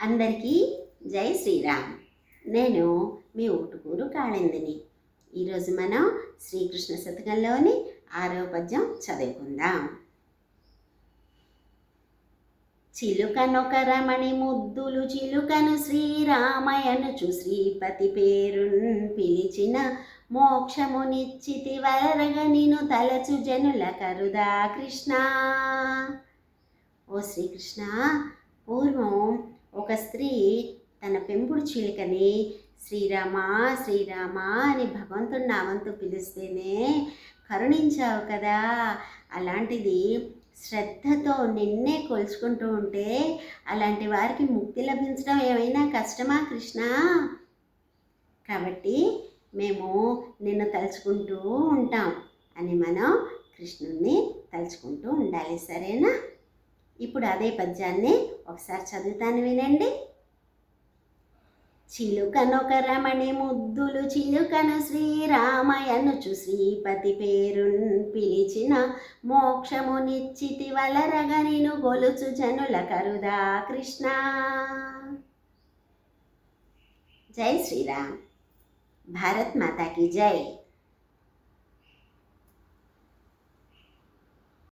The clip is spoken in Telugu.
అందరికీ జై శ్రీరామ్. నేను మీ ఊటుకూరు కాళిందిని. ఈరోజు మనం శ్రీకృష్ణ శతకంలోని ఆరవ పద్యం చదువుకుందాం. చిలుకనొక రమణి ముద్దులు చిలుకను శ్రీరామయనుచు శ్రీపతి పేరున్ పిలిచిన మోక్షమునిచ్చితి వరగ నిను తలచు జనుల కరుదా కృష్ణ. ఓ శ్రీకృష్ణ పూర్వం ఒక స్త్రీ తన పెంపుడు చీలికని శ్రీరామ శ్రీరామ అని భగవంతుడి నామంతో పిలిస్తేనే కరుణించావు కదా. అలాంటిది శ్రద్ధతో నిన్నే కొలుచుకుంటూ ఉంటే అలాంటి వారికి ముక్తి లభించడం ఏమైనా కష్టమా కృష్ణ? కాబట్టి మేము నిన్ను తలుచుకుంటూ ఉంటాం అని మనం కృష్ణుణ్ణి తలుచుకుంటూ ఉండాలి. సరేనా? ఇప్పుడు అదే పద్యాన్ని ఒకసారి చదువుతాను వినండి. చిలుకనొక రమణి ముద్దులు చిలుకను శ్రీరామయనుచు శ్రీపతి పేరున్ పిలిచిన మోక్షము మోక్షమునిచ్చితి వలరగనిను గొలుచు జనుల కరుదా కృష్ణ. జై శ్రీరామ్. భారత్ మాతాకి జై.